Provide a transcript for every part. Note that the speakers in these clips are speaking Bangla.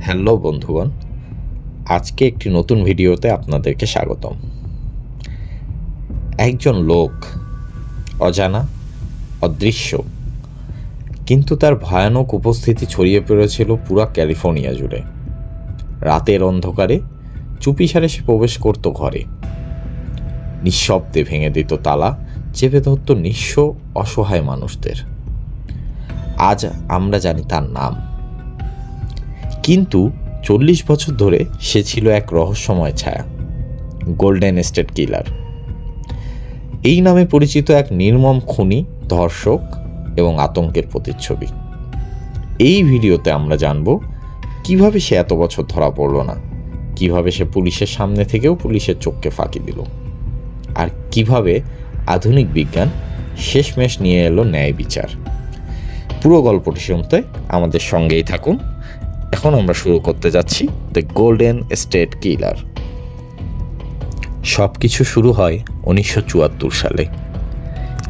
হ্যালো বন্ধুগণ, আজকে একটি নতুন ভিডিওতে আপনাদেরকে স্বাগতম। একজন লোক অজানা, অদৃশ্য, কিন্তু তার ভয়ানক উপস্থিতি ছড়িয়ে পড়েছিল পুরা ক্যালিফোর্নিয়া জুড়ে। রাতের অন্ধকারে চুপিসারে সে প্রবেশ করত ঘরে। নিঃশব্দে ভেঙে দিত তালা, চেপে ধরত নিঃস্ব অসহায় মানুষদের। আজ আমরা জানি তার নাম। কিন্তু চল্লিশ বছর ধরে সে ছিল এক রহস্যময় ছায়া গোল্ডেন স্টেট কিলার এই নামে পরিচিত এক নির্মম খুনি, ধর্ষক এবং আতঙ্কের প্রতিচ্ছবি। এই ভিডিওতে আমরা জানব কীভাবে সে এত বছর ধরা পড়ল না, কীভাবে সে পুলিশের সামনে থেকেও পুলিশের চোখকে ফাঁকি দিল, আর কীভাবে আধুনিক বিজ্ঞান শেষমেশ নিয়ে এলো ন্যায় বিচার। পুরো গল্পটি শুনতে আমাদের সঙ্গেই থাকুন। এখন আমরা শুরু করতে যাচ্ছি দ্য গোল্ডেন স্টেট কিলার সব কিছু শুরু হয় উনিশশো চুয়াত্তর সালে।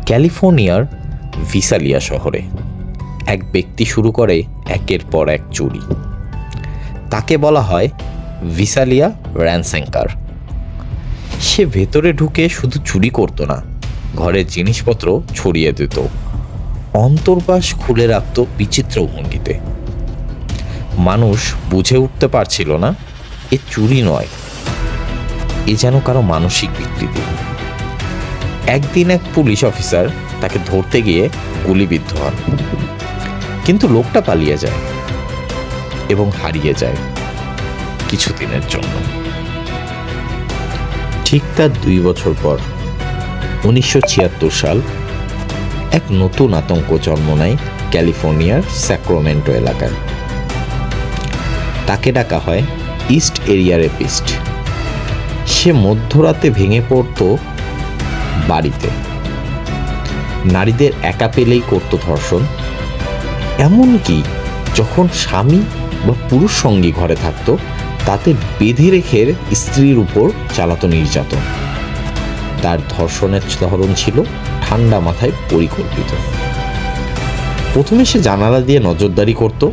ক্যালিফোর্নিয়ার ভিসালিয়া শহরে। এক ব্যক্তি শুরু করে একের পর এক চুরি। তাকে বলা হয় ভিসালিয়া র্যানসেঙ্কার সে ভেতরে ঢুকে শুধু চুরি করতো না, ঘরের জিনিসপত্র ছড়িয়ে দিত। অন্তর্বাস খুলে রাখত বিচিত্র ভঙ্গিতে। মানুষ বুঝে উঠতে পারছিল না, এ চুরি নয়, এ যেন কারও মানসিক বিকৃতি। একদিন এক পুলিশ অফিসার তাকে ধরতে গিয়ে গুলিবিদ্ধ হন। কিন্তু লোকটা পালিয়ে যায় এবং হারিয়ে যায় কিছুদিনের জন্য। ঠিক তার দুই বছর পর উনিশশো ছিয়াত্তর সাল এক নতুন আতঙ্ক জন্ম নেয় ক্যালিফোর্নিয়ার স্যাক্রোমেন্টো এলাকায়। তাকে ডাকা হয় ইস্ট এরিয়া রেপিস্ট। সে মধ্যরাতে ভেঙে পড়ত বাড়িতে। নারীদের একা পেলেই করত ধর্ষণ। এমনকি যখন স্বামী বা পুরুষ সঙ্গী ঘরে থাকতো, তাতে বেঁধে রেখে স্ত্রীর উপর চালাতো নির্যাতন। তার ধর্ষণের ধরন ছিল ঠান্ডা মাথায় পরিকল্পিত। প্রথমে সে জানালা দিয়ে নজরদারি করত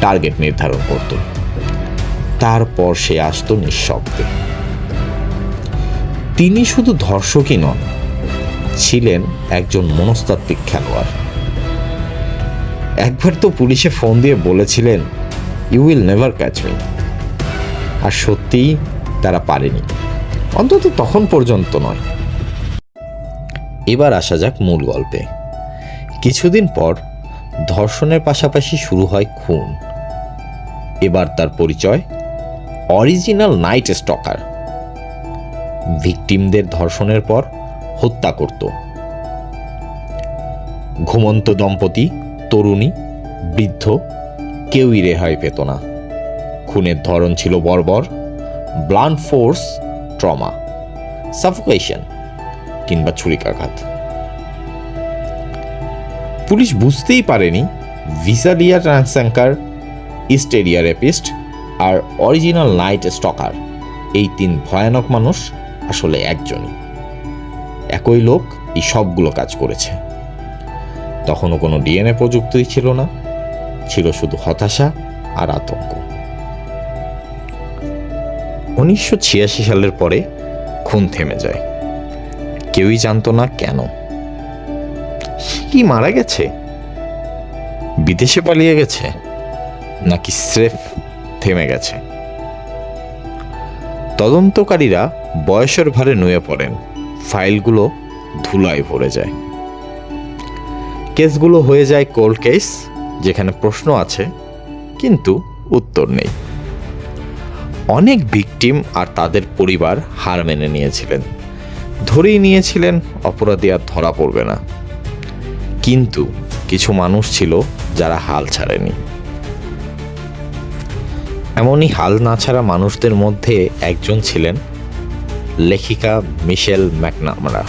টার্গেট নির্ধারণ করত। তারপর সে আসতো নিঃশব্দে। তিনি শুধু ধর্ষকই নন, ছিলেন একজন মনস্তাত্ত্বিক খেলোয়াড়। একবার তো পুলিশে ফোন দিয়ে বলেছিলেন you will never catch me আর সত্যিই তারা পারেনি। অন্তত তখন পর্যন্ত নয়। এবার আসা যাক মূল গল্পে। কিছুদিন পর ধর্ষণের পাশাপাশি শুরু হয় খুন। এবার তার পরিচয় অরিজিনাল নাইট স্টকার ভিকটিমদের ধর্ষণের পর হত্যা করত। ঘুমন্ত দম্পতি, তরুণী, বৃদ্ধ কেউই রেহাই পেত না। খুনের ধরন ছিল বর্বর ব্লান্ড ফোর্স ট্রমা সাফোকেশন কিংবা ছুরিকাঘাত। পুলিশ বুঝতেই পারেনি Visalia Ransacker East Area Rapist আর অরিজিনাল নাইট স্টকার। এই তিন ভয়ানক মানুষ আসলে একজনই। একই লোক এই সবগুলো কাজ করেছে। তখনও কোনো ডিএনএ প্রযুক্তি ছিল না, ছিল শুধু হতাশা আর আতঙ্ক। উনিশশো ছিয়াশি সালের পরে খুন থেমে যায়। কেউই জানতো না কেন। কি মারা গেছে? বিদেশে পালিয়ে গেছে? নাকি স্রেফ থেমে গেছে? তদন্তকারীরা বয়সের ভারে নুয়ে পড়েন। ফাইলগুলো ধুলায় ভরে যায়। কেসগুলো হয়ে যায় কোল্ড কেস, যেখানে প্রশ্ন আছে, কিন্তু উত্তর নেই। অনেক ভিকটিম আর তাদের পরিবার হার মেনে নিয়েছিলেন। ধরেই নিয়েছিলেন, অপরাধী আর ধরা পড়বে না। কিন্তু কিছু মানুষ ছিল যারা হাল ছাড়েনি। এমনই হাল না ছাড়া মানুষদের মধ্যে একজন ছিলেন লেখিকা মিশেল ম্যাকনামরা।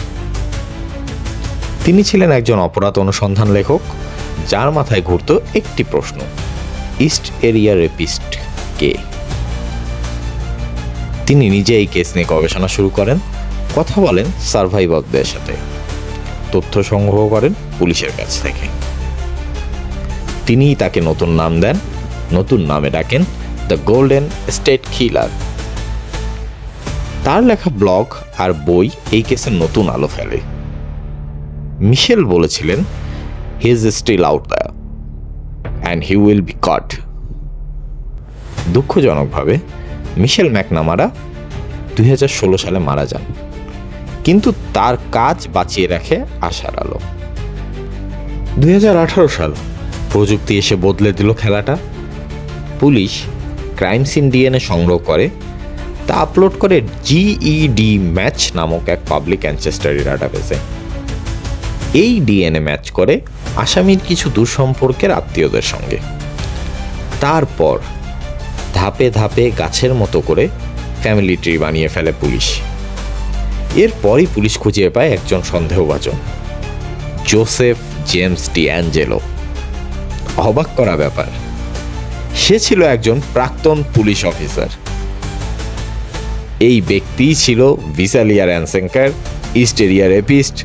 তিনি ছিলেন একজন অপরাধ অনুসন্ধান লেখক, যার মাথায় ঘুরত একটি প্রশ্ন ইস্ট এরিয়া রেপিস্ট কে? তিনি নিজে এই কেস নিয়ে গবেষণা শুরু করেন, কথা বলেন সার্ভাইভারদের সাথে। তথ্য সংগ্রহ করেন পুলিশের কাছ থেকে। তিনিই তাকে নতুন নাম দেন, নতুন নামে ডাকেন দ্য গোল্ডেন স্টেট কিলার। তার লেখা ব্লগ আর বই এই কেসের নতুন আলো ফেলে। মিশেল বলেছিলেন, he is still out the and he will be caught. দুঃখজনকভাবে Michelle McNamara দুই হাজার ষোলো সালে মারা যান। কিন্তু তার কাজ বাঁচিয়ে রাখে আশার আলো। দুই হাজার আঠারো সাল প্রযুক্তি এসে বদলে দিল খেলাটা। পুলিশ ক্রাইম সিন ডিএনএ সংগ্রহ করে, তা আপলোড করে জিইডি ম্যাচ নামক এক পাবলিক অ্যানচেস্টারি ডাটাবেসে। এই ডিএনএ ম্যাচ করে আসামির কিছু দুঃসম্পর্কের আত্মীয়দের সঙ্গে। তারপর ধাপে ধাপে গাছের মতো করে ফ্যামিলি ট্রি বানিয়ে ফেলে পুলিশ। এরপরই পুলিশ খুঁজে পায় একজন সন্দেহভাজন। জোসেফ জেমস ডি অ্যাঞ্জেলো অবাক করা ব্যাপার, সে ছিল একজন প্রাক্তন পুলিশ অফিসার। এই ব্যক্তিই ছিল ভিসালিয়ার অ্যানসেঙ্কার, ইস্টেরিয়ার এপিস্ট,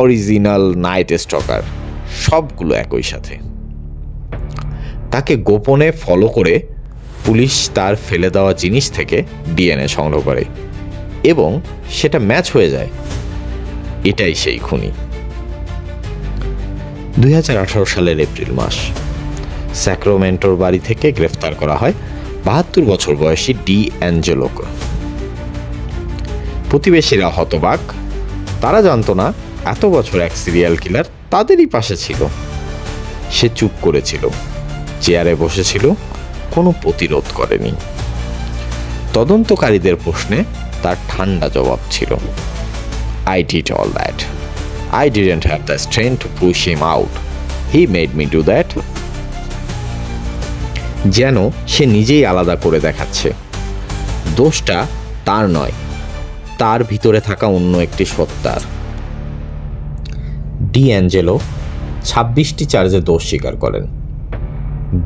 অরিজিনাল নাইট স্টকার, সবগুলো একই সাথে। তাকে গোপনে ফলো করে পুলিশ তার ফেলে দেওয়া জিনিস থেকে ডিএনএ সংগ্রহ করে। এবং সেটা ম্যাচ হয়ে যায়। এটাই সেই খুনি। দুই হাজার আঠারো সালের এপ্রিল মাস। স্যাক্রোমেন্টোর বাড়ি থেকে গ্রেফতার করা হয় বাহাত্তর বছর বয়সী ডি অ্যাঞ্জেলোকে। প্রতিবেশীরা হতবাক। তারা জানতো না এত বছর এক সিরিয়াল কিলার তাদেরই পাশে ছিল। সে চুপ করেছিল। চেয়ারে বসেছিল। কোনো প্রতিরোধ করেনি। তদন্তকারীদের প্রশ্নে তার ঠান্ডা জবাব ছিল। I did all that I didn't have the strength to push him out he made me do that যেন সে নিজেই আলাদা করে দেখাচ্ছে। দোষটা তার নয়, তার ভিতরে থাকা অন্য একটি সত্তার। ডি অ্যাঞ্জেলো ছাব্বিশটি চার্জে দোষ স্বীকার করেন।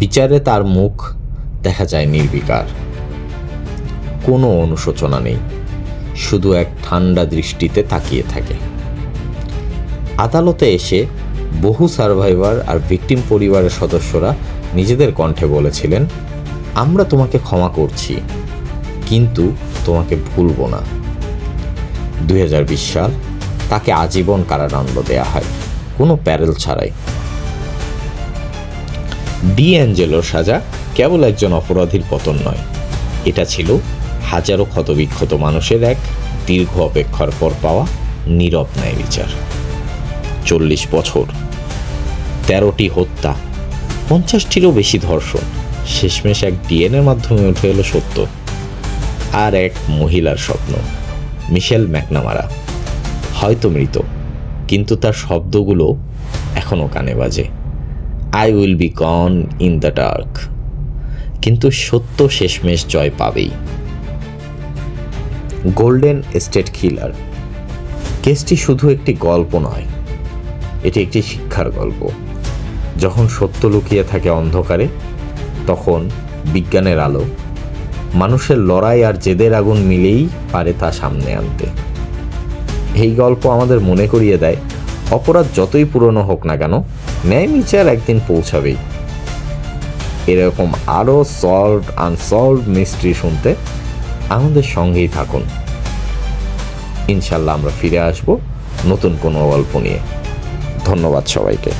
বিচারে তার মুখ দেখা যায় নির্বিকার। কোনো অনুশোচনা নেই। শুধু এক ঠান্ডা দৃষ্টিতে তাকিয়ে থাকে। আদালতে এসে বহু সার্ভাইভার আর ভিকটিম পরিবারের সদস্যরা নিজেদের কণ্ঠে বলেছিলেন, আমরা তোমাকে ক্ষমা করছি, কিন্তু তোমাকে ভুলব না। দুই হাজার বিশ সাল তাকে আজীবন কারাদণ্ড দেয়া হয়, কোনো প্যারেল ছাড়াই। ডি অ্যাঞ্জেলোর সাজা কেবল একজন অপরাধীর পতন নয়, এটা ছিল হাজারো ক্ষতবিক্ষত মানুষের এক দীর্ঘ অপেক্ষার পর পাওয়া নীরব ন্যায় বিচার। চল্লিশ বছর, তেরোটি হত্যা, পঞ্চাশটিরও বেশি ধর্ষণ, শেষমেশ এক ডিএনএর মাধ্যমে উঠে এলো সত্য। আর এক মহিলার স্বপ্ন, মিশেল ম্যাকনামারা। হয়তো মৃত, কিন্তু তার শব্দগুলো এখনও কানে বাজে। I will be gone in the dark. কিন্তু সত্য শেষমেশ জয় পাবেই। Golden state killer. কেসটি শুধু একটি গল্প নয়, এটি একটি শিক্ষার গল্প। যখন সত্য লুকিয়ে থাকে অন্ধকারে, তখন বিজ্ঞানের আলো মানুষের লড়াই আর জেদের আগুন মিলেই পারে তা সামনে আনতে। এই গল্প আমাদের মনে করিয়ে দেয়, অপরাধ যতই পুরনো হোক না কেন, ন্যায় বিচার একদিন পৌঁছাবেই। এরকম আরও সলভ আনসলভ মিস্ট্রি শুনতে আমাদের সঙ্গেই থাকুন। ইনশাল্লাহ আমরা ফিরে আসব নতুন কোনো গল্প নিয়ে। ধন্যবাদ সবাইকে।